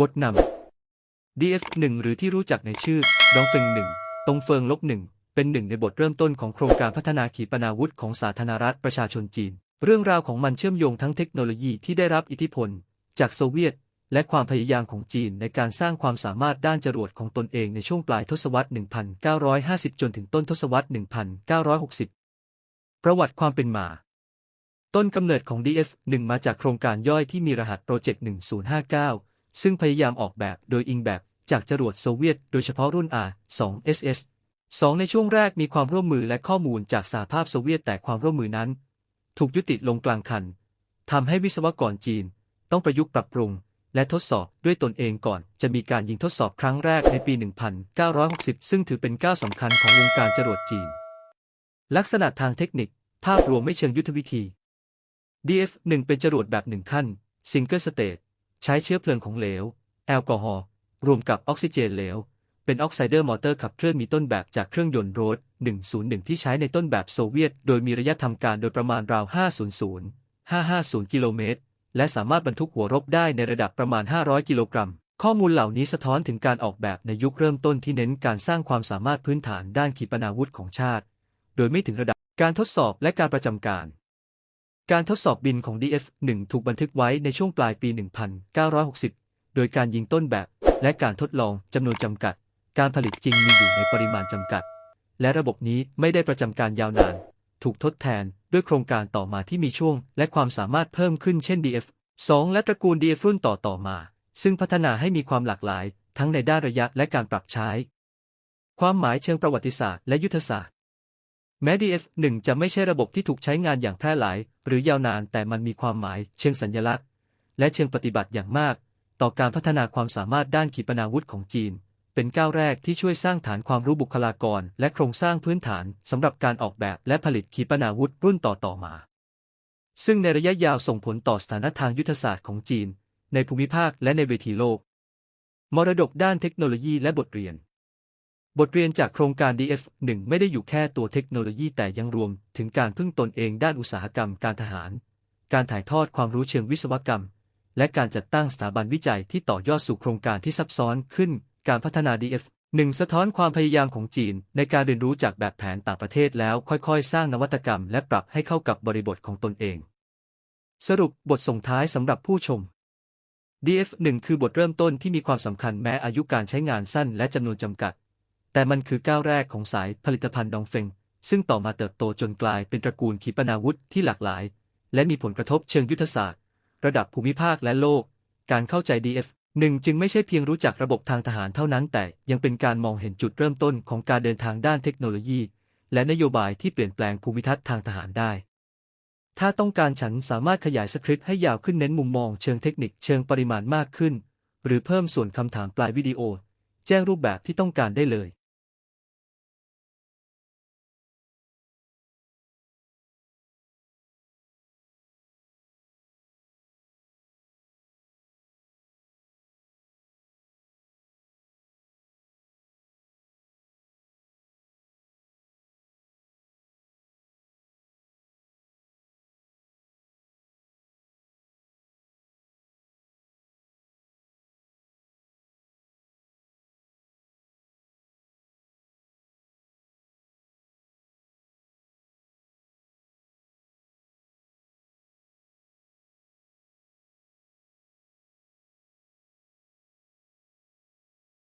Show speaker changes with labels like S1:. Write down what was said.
S1: บทนำ DF1 หรือที่รู้จักในชื่อ ดองเฟิงหนึ่งตงเฟิงลบหนึ่งเป็นหนึ่งในบทเริ่มต้นของโครงการพัฒนาขีปนาวุธของสาธารณรัฐประชาชนจีน เรื่องราวของมันเชื่อมโยงทั้งเทคโนโลยีที่ได้รับอิทธิพล จากโซเวียต และความพยายามของจีนในการสร้างความสามารถด้านจรวดของตนเองในช่วงปลายทศวรรษ 1950 จนถึงต้นทศวรรษ 1960 ประวัติความเป็นมาต้นกำเนิดของ DF1 มาจากโครงการย่อยที่มีรหัสโปรเจกต์1059 ซึ่งพยายามออกแบบโดยอิงแบบจากจรวดโซเวียตโดยเฉพาะรุ่น R-2SS 2 ในช่วงแรกมีความร่วมมือและข้อมูลจากสหภาพโซเวียตแต่ความร่วมมือนั้น ถูกยุติลงกลางคันทำให้วิศวกรจีน ต้องประยุกต์ปรับปรุง และทดสอบด้วยตนเองก่อน จะมีการยิงทดสอบครั้งแรกในปี 1960 ซึ่งถือเป็นก้าวสำคัญของวงการจรวดจีน ลักษณะทางเทคนิค ภาพรวมไม่เชิงยุทธวิธี DF1 เป็นจรวดแบบหนึ่งขั้น Single Stage ใช้เชื้อเพลิงของเหลว แอลกอฮอล์รวมกับออกซิเจนเหลว เป็นออกไซเดอร์มอเตอร์ขับเคลื่อนมีต้นแบบจากเครื่องยนต์โรด101 ที่ใช้ในต้นแบบโซเวียต โดยมีระยะทำการโดยประมาณราว 500 550 กิโลเมตร และสามารถบรรทุกหัวรบได้ในระดับประมาณ 500 กิโลกรัม ข้อมูลเหล่านี้สะท้อนถึงการออกแบบในยุคเริ่มต้นที่เน้นการสร้างความสามารถพื้นฐานด้านขีปนาวุธของชาติ โดยไม่ถึงระดับการทดสอบและการประจำการ การทดสอบบินของ DF-1 ถูกบันทึกไว้ในช่วงปลายปี 1960 โดยการยิงต้นแบบ และการทดลองจำนวนจำกัด การผลิตจริงมีอยู่ในปริมาณจำกัด และระบบนี้ไม่ได้ประจำการยาวนาน ถูกทดแทนด้วยโครงการต่อมาที่มีช่วง และความสามารถเพิ่มขึ้นเช่น DF-2 และตระกูล DF รุ่นต่อต่อมา ซึ่งพัฒนาให้มีความหลากหลาย ทั้งในด้านระยะและการปรับใช้ ความหมายเชิงประวัติศาสตร์และยุทธศาสตร์ แม้ DF1 จะไม่ใช่ระบบที่ถูกใช้งานอย่างแพร่หลาย หรือยาวนานแต่มันมีความหมายเชิงสัญญลักษณ์ และเชิงปฏิบัติอย่างมาก ต่อการพัฒนาความสามารถด้านขีปนาวุธของจีน เป็นก้าวแรกที่ช่วยสร้างฐานความรู้บุคลากร และโครงสร้างพื้นฐานสำหรับการออกแบบและผลิตขีปนาวุธรุ่นต่อต่อมา ซึ่งในระยะยาวส่งผลต่อสถานะทางยุทธศาสตร์ของจีน ในภูมิภาคและในเวทีโลก มรดกด้านเทคโนโลยีและบทเรียน บทเรียนจากโครงการ DF1 ไม่ได้อยู่แค่ตัวเทคโนโลยีแต่ยังรวมถึงการพึ่งตนเองด้านอุตสาหกรรมการทหาร การถ่ายทอดความรู้เชิงวิศวกรรม และการจัดตั้งสถาบันวิจัยที่ต่อยอดสู่โครงการที่ซับซ้อนขึ้น การพัฒนา DF1 สะท้อนความพยายามของจีน ในการเรียนรู้จากแบบแผนต่างประเทศแล้วค่อยๆ สร้างนวัตกรรม และปรับให้เข้ากับบริบทของตนเอง สรุปบทส่งท้ายสำหรับผู้ชม DF1 คือบทเริ่มต้นที่มีความสำคัญแม้อายุการใช้งานสั้นและจำนวนจำกัด แต่มันคือก้าวแรกของสายผลิตภัณฑ์ดองเฟง ซึ่งต่อมาเติบโตจนกลายเป็นตระกูลขีปนาวุธที่หลากหลาย และมีผลกระทบเชิงยุทธศาสตร์ ระดับภูมิภาคและโลก การเข้าใจ DF1 จึงไม่ใช่เพียงรู้จักระบบทางทหารเท่านั้น แต่ยังเป็นการมองเห็นจุดเริ่มต้นของการเดินทางด้านเทคโนโลยี และนโยบายที่เปลี่ยนแปลงภูมิทัศน์ทางทหารได้ ถ้าต้องการฉันสามารถขยายสคริปต์ให้ยาวขึ้นเน้นมุมมองเชิงเทคนิคเชิงปริมาณมากขึ้น หรือเพิ่มส่วนคำถามปลายวิดีโอ แจ้งรูปแบบที่ต้องการได้เลย